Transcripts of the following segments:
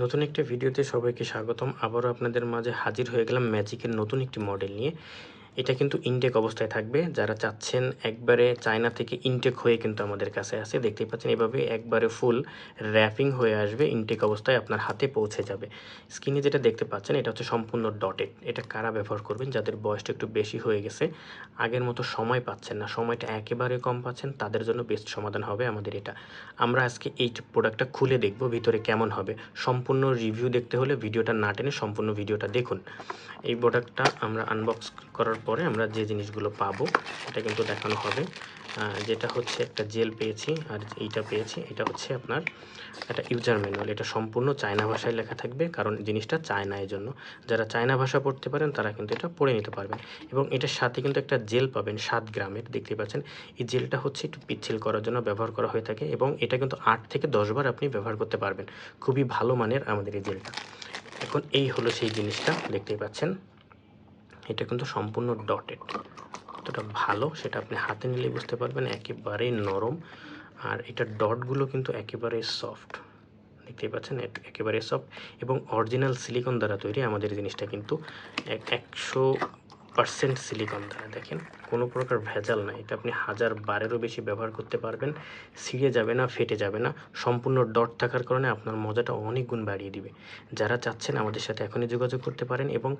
নতুন একটা ভিডিওতে সবাইকে স্বাগতম। আবারও আপনাদের মাঝে হাজির হয়ে গেলাম ম্যাজিকের নতুন একটি মডেল নিয়ে। এটা কিন্তু ইনটেক অবস্থায় থাকবে। যারা চাচ্ছেন একবারে চায়না থেকে ইনটেক হয়ে কিন্তু আমাদের কাছে আসে দেখতেই পাচ্ছেন এভাবে একবারে ফুল র্যাপিং হয়ে আসবে। ইনটেক অবস্থায় আপনার হাতে পৌঁছে যাবে। স্ক্রিনে যেটা দেখতে পাচ্ছেন, এটা হচ্ছে সম্পূর্ণ ডটেড এটা কারা ব্যবহার করবেন? যাদের বয়সটা একটু বেশি হয়ে গেছে, আগের মতো সময় পাচ্ছেন না। সময়টা একেবারে কম পাচ্ছেন, তাদের জন্য বেস্ট সমাধান হবে আমাদের এটা। আমরা আজকে এই প্রোডাক্টটা খুলে দেখব, ভিতরে কেমন হবে। সম্পূর্ণ রিভিউ দেখতে হলে ভিডিওটা না টেনে সম্পূর্ণ ভিডিওটা দেখুন। এই প্রোডাক্টটা আমরা আনবক্স করার পরে আমরা যে জিনিসগুলো পাবো, সেটা কিন্তু দেখানো হবে। যেটা হচ্ছে একটা জেল পেয়েছি, আর এইটা পেয়েছি, এটা হচ্ছে আপনার একটা ইউজার ম্যানুয়াল। এটা সম্পূর্ণ চায়না ভাষায় লেখা থাকবে, কারণ জিনিসটা চায়না এই জন্য যারা চায়না ভাষা পড়তে পারেন, তারা কিন্তু এটা পড়ে নিতে পারবেন। এবং এটার সাথে কিন্তু একটা জেল পাবেন, সাত গ্রামের, দেখতে পাচ্ছেন? এই জেলটা হচ্ছে একটু পিচ্ছিল করার জন্য ব্যবহার করা হয়ে থাকে, এবং এটা কিন্তু আট থেকে দশবার আপনি ব্যবহার করতে পারবেন। খুবই ভালো মানের আমাদের এই জেলটা। এখন এই হলো সেই জিনিসটা, দেখতেই পাচ্ছেন? এটা কিন্তু সম্পূর্ণ ডটেড কতটা ভালো সেটা আপনি হাতে নিলেই বুঝতে পারবেন, একেবারেই নরম। আর এটা ডটগুলো কিন্তু একেবারে সফট দেখতেই পাচ্ছেন? এক- একেবারে সফট এবং অরিজিনাল সিলিকন দ্বারা তৈরি আমাদের জিনিসটা কিন্তু এক- একশো পার্সেন্ট সিলিকন দ্বারা দেখেন, কোনো প্রকার ভেজাল নাই। এটা আপনি হাজার বারেরও বেশি ব্যবহার করতে পারবেন, ছিঁড়ে যাবে না, ফেটে যাবে না, সম্পূর্ণ ডট থাকার কারণে আপনার মজাটা অনেক গুণ বাড়িয়ে দিবে। যারা চাচ্ছেন আমাদের সাথে এখনই যোগাযোগ করতে পারেন এবং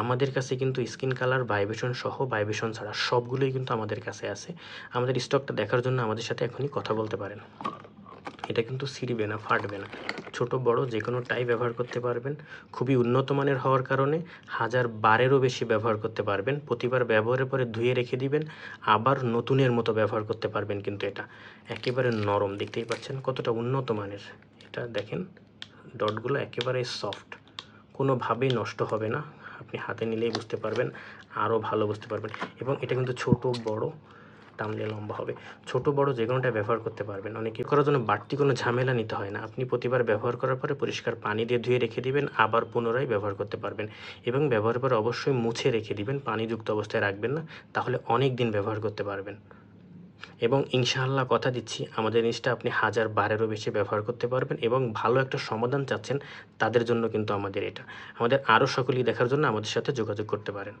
আমাদের কাছে কিন্তু স্কিন কালার, ভাইব্রেশন সহ ভাইব্রেশন ছাড়া সবগুলোই কিন্তু আমাদের কাছে আছে। আমাদের স্টকটা দেখার জন্য আমাদের সাথে এখনই কথা বলতে পারেন। এটা কিন্তু ছিঁড়বে না, ফাটবে না। ছোট, বড় যে কোনো টাই ব্যবহার করতে পারবেন। খুবই উন্নত মানের হওয়ার কারণে হাজার বারেরও বেশি ব্যবহার করতে পারবেন। প্রতিবার ব্যবহারের পরে ধুয়ে রেখে দিবেন, আবার নতুনের মতো ব্যবহার করতে পারবেন কিন্তু এটা। একেবারে নরম, দেখতেই পাচ্ছেন কতটা উন্নত মানের। এটা দেখেন, ডটগুলো একেবারে সফট। কোনোভাবেই নষ্ট হবে না। আপনি হাতে নিলেই বুঝতে পারবেন, আরও ভালো বুঝতে পারবেন। এবং এটা কিন্তু ছোট, বড় টানলে লম্বা হবে। ছোট, বড় যে কোনোটা ব্যবহার করতে পারবেন। অনেকে করার জন্য বাড়তি কোনো ঝামেলা নিতে হয় না। আপনি প্রতিবার ব্যবহার করার পরে পরিষ্কার পানি দিয়ে ধুয়ে রেখে দিবেন, আবার পুনরায় ব্যবহার করতে পারবেন। এবং ব্যবহার পরে অবশ্যই মুছে রেখে দিবেন, পানিযুক্ত অবস্থায় রাখবেন না, তাহলে অনেক দিন ব্যবহার করতে পারবেন। এবং ইনশাআল্লাহ কথা দিচ্ছি, আমাদের জিনিসটা আপনি হাজার বারেরও বেশি ব্যবহার করতে পারবেন এবং ভালো একটা সমাধান চাচ্ছেন, তাদের জন্য কিন্তু আমাদের এটা। আমাদের আরও সকলেই দেখার জন্য আমাদের সাথে যোগাযোগ করতে পারেন।